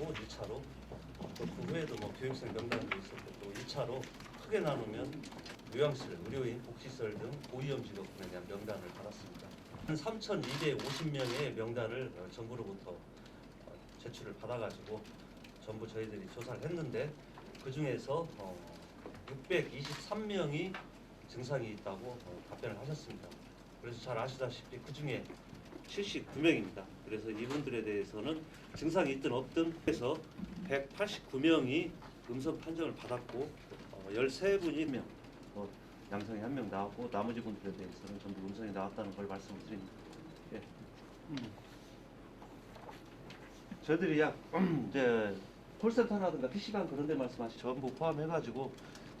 받았고 1차로 또 그 후에도 뭐 교육생 명단도 있었고 또 2차로 크게 나누면 요양실, 의료인, 복지시설 등 고위험 직업군에 대한 명단을 받았습니다. 한 3,250명의 명단을 어, 정부로부터 어, 제출을 받아가지고 전부 저희들이 조사를 했는데 그 중에서 어, 623명이 증상이 있다고 어, 답변을 하셨습니다. 그래서 잘 아시다시피 그 중에 79명입니다. 그래서 이분들에 대해서는 증상이 있든 없든 해서 189명이 음성 판정을 받았고 어, 13분이 명 어, 양성이 한 명 나왔고 나머지 분들에 대해서는 전부 음성이 나왔다는 걸 말씀을 드립니다. 예. 저희들이 약 이제 콜센터라든가 PC방 그런 데 말씀하신 전부 포함해가지고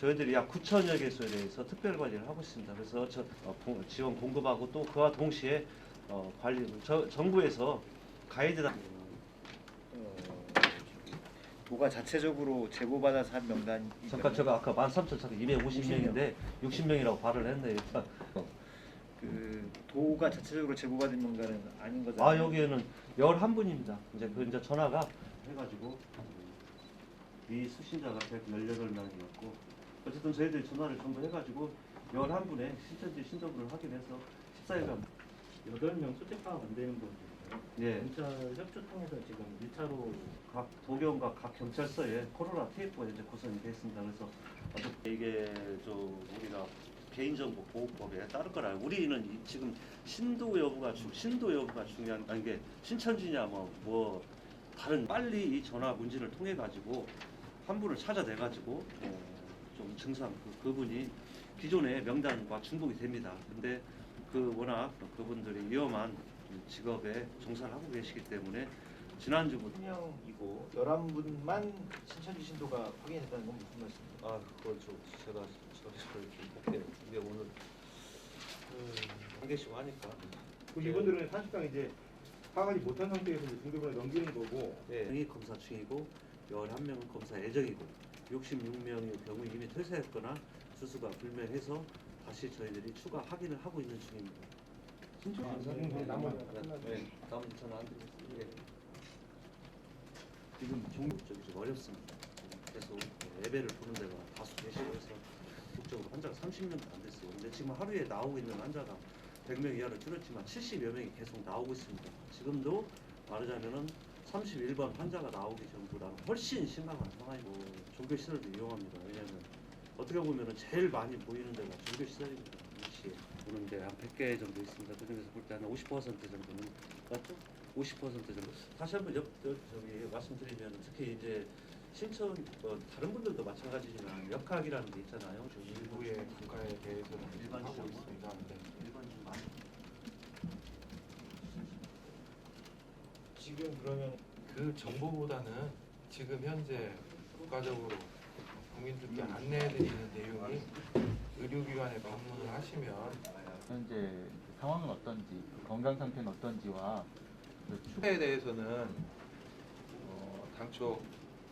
저희들이 약 9천여 개소에 대해서 특별 관리를 하고 있습니다. 그래서 저 어, 공- 지원 공급하고 또 그와 동시에 어, 관리 저, 정부에서 가이드라인 어, 도가 자체적으로 제보받아서 한 명단이 잠깐 제가 아까 13,000 250명인데 60명이라고 발언을 했네요. 일단. 그 도가 자체적으로 제보받은 명단은 아닌 거잖아요. 아 여기에는 11분입니다. 이제 그 이제 전화가 해가지고 이 수신자가 118명이었고 어쨌든 저희들이 전화를 전부 해가지고 11분의 신천지 신도부를 확인해서 14일간 여덟 명 파악 안 되는 분들 예, 경찰 협조 통해서 지금 1차로 각 도경과 각 경찰서에 코로나 테이프가 이제 구성이 되어 있습니다. 그래서 어떻게 이게 저 우리가 개인정보 보호법에 따를 거라. 우리는 이- 지금 신도 여부가 중 신도 여부가 중요한 아니 이게 신천지냐 뭐 뭐 다른 빨리 이 전화 문진을 통해 가지고 한 분을 찾아내 가지고 어, 좀 증상 그, 그분이 기존의 명단과 중복이 됩니다. 근데 그 워낙 그분들이 위험한 직업에 종사를 하고 계시기 때문에 지난주부터 1명이고 11분만 신천 지 신도가 확인했다는 건 무슨 말씀입니까? 아 그걸 좀 제가 저를 좀 볼게요. 이게 오늘 한 개씩 하니까 그 이분들은 사실상 이제 파악하지 못한 상태에서 이제 중도본에 넘기는 거고 예. 이 검사 중이고 11명은 검사 예정이고 66명의 경우 이미 퇴사했거나 수수가 불명해서 다시 저희들이 추가 확인을 하고 있는 중입니다. 네, 나머지 네, 나머지 전화 안 드리겠습니다. 예. 지금 종 쪽이 좀 어렵습니다. 계속 예배를 보는 데가 다수 계시고 해서 국적으로 환자가 30명도 안 됐어요. 근데 지금 하루에 나오고 있는 환자가 100명 이하로 줄었지만 70여 명이 계속 나오고 있습니다. 지금도 말하자면은 31번 환자가 나오기 전보다는 훨씬 심각한 상황이고 종교 시설도 이용합니다. 왜냐하면 어떻게 보면은 제일 많이 보이는 데가 종교 시설입니다. 보는 데한 100개 정도 있습니다. 그중에서 볼 때 한 50% 정도는 맞죠? 50% 정도. 다시 한번 옆, 저, 저기 말씀드리면 특히 이제 신천 어, 다른 분들도 마찬가지지만 역학이라는 게 있잖아요. 저 일부의 국가에 대해서는 일반적으로 하고 있습니다. 네. 일반 좀 많이 지금 그러면 그 정보보다는 지금 현재 국가적으로 국민들께 안내해드리는 내용이 의료기관에 방문을 하시면 현재 상황은 어떤지, 그 건강 상태는 어떤지와 그 추- 추가에 대해서는 어, 당초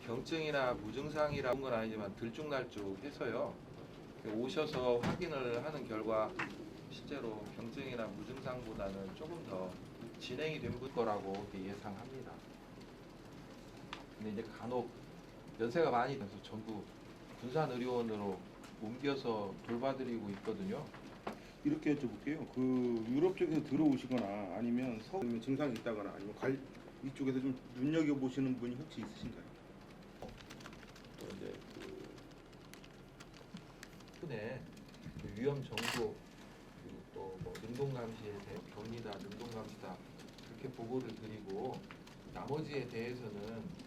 경증이나 무증상이라는 건 아니지만 들쭉날쭉 해서요 오셔서 확인을 하는 결과 실제로 경증이나 무증상보다는 조금 더 진행이 된 거라고 예상합니다. 근데 이제 간혹 연세가 많이 돼서 전부 군산의료원으로 옮겨서 돌봐드리고 있거든요. 이렇게 여쭤볼게요. 그 유럽 쪽에서 들어오시거나 아니면 서울 증상이 있다거나 아니면 관 이쪽에서 좀 눈여겨 보시는 분이 혹시 있으신가요? 또 이제 그 흔해 그 위험 정도 그리고 또뭐 능동 감시에 대해 변이다, 능동 감시다 그렇게 보고를 드리고 나머지에 대해서는